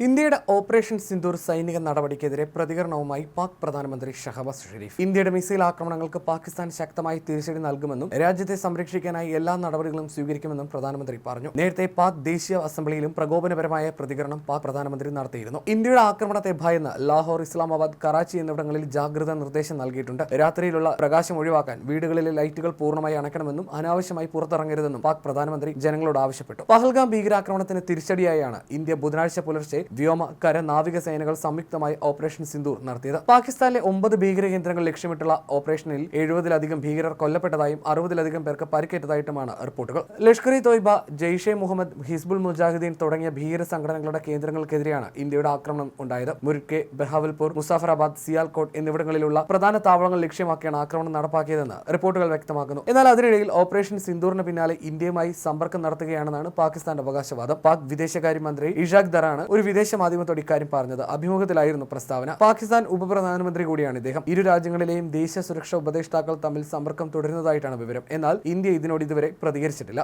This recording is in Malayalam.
ഇന്ത്യയുടെ ഓപ്പറേഷൻ സിന്ദൂർ സൈനിക നടപടിക്കെതിരെ പ്രതികരണവുമായി പാക് പ്രധാനമന്ത്രി ഷഹബാസ് ഷെരീഫ്. ഇന്ത്യയുടെ മിസൈൽ ആക്രമണങ്ങൾക്ക് പാകിസ്ഥാൻ ശക്തമായി തിരിച്ചടി നൽകുമെന്നും രാജ്യത്തെ സംരക്ഷിക്കാനായി എല്ലാ നടപടികളും സ്വീകരിക്കുമെന്നും പ്രധാനമന്ത്രി പറഞ്ഞു. നേരത്തെ പാക് ദേശീയ അസംബ്ലിയിലും പ്രകോപനപരമായ പ്രതികരണം പാക് പ്രധാനമന്ത്രി നടത്തിയിരുന്നു. ഇന്ത്യയുടെ ആക്രമണത്തെ ഭയന്ന് ലാഹോർ ഇസ്ലാമാബാദ് കറാച്ചി എന്നിവിടങ്ങളിൽ ജാഗ്രതാ നിർദ്ദേശം നൽകിയിട്ടുണ്ട്. രാത്രിയിലുള്ള പ്രകാശം ഒഴിവാക്കാൻ വീടുകളിലെ ലൈറ്റുകൾ പൂർണമായി അണയ്ക്കണമെന്നും അനാവശ്യമായി പുറത്തിറങ്ങരുതെന്നും പാക് പ്രധാനമന്ത്രി ജനങ്ങളോട് ആവശ്യപ്പെട്ടു. പഹൽഗാം ഭീകരാക്രമണത്തിന് തിരിച്ചടിയായാണ് ഇന്ത്യ ബുധനാഴ്ച പുലർച്ചെ വ്യോമ കര നാവിക സേനകൾ സംയുക്തമായി ഓപ്പറേഷൻ സിന്ദൂർ നടത്തിയത്. പാകിസ്ഥാനിലെ ഒമ്പത് ഭീകര കേന്ദ്രങ്ങൾ ലക്ഷ്യമിട്ടുള്ള ഓപ്പറേഷനിൽ എഴുപതിലധികം ഭീകരർ കൊല്ലപ്പെട്ടതായും അറുപതിലധികം പേർക്ക് പരിക്കേറ്റതായിട്ടുമാണ് റിപ്പോർട്ടുകൾ. ലഷ്കർ ഇ തോയ്ബ ജെയ്ഷെ മുഹമ്മദ് ഹിസ്ബുൾ മുജാഹിദ്ദീൻ തുടങ്ങിയ ഭീകര സംഘടനകളുടെ കേന്ദ്രങ്ങൾക്കെതിരെയാണ് ഇന്ത്യയുടെ ആക്രമണം ഉണ്ടായത്. മുരുക്കെ ബഹാവൽപൂർ മുസാഫറാബാദ് സിയാൽകോട്ട് എന്നിവിടങ്ങളിലുള്ള പ്രധാന താവളങ്ങൾ ലക്ഷ്യമാക്കിയാണ് ആക്രമണം നടപ്പാക്കിയതെന്ന് റിപ്പോർട്ടുകൾ വ്യക്തമാക്കുന്നു. എന്നാൽ അതിനിടയിൽ ഓപ്പറേഷൻ സിന്ദൂറിന് പിന്നാലെ ഇന്ത്യയുമായി സമ്പർക്കം നടത്തുകയാണെന്നാണ് പാകിസ്ഥാന്റെ അവകാശവാദം. പാക് വിദേശകാര്യമന്ത്രി ഇഷാഖ് ദറാണ് ഒരു വിദേശ മാധ്യമത്തോട് ഇക്കാര്യം പറഞ്ഞത് അഭിമുഖത്തിലായിരുന്നു പ്രസ്താവന. പാകിസ്ഥാൻ ഉപപ്രധാനമന്ത്രി കൂടിയാണ് ഇദ്ദേഹം. ഇരു രാജ്യങ്ങളിലെയും ദേശീയ സുരക്ഷാ ഉപദേഷ്ടാക്കൾ തമ്മിൽ സമ്പർക്കം തുടരുന്നതായിട്ടാണ് വിവരം. എന്നാൽ ഇന്ത്യ ഇതിനോട് ഇതുവരെ പ്രതികരിച്ചിട്ടില്ല.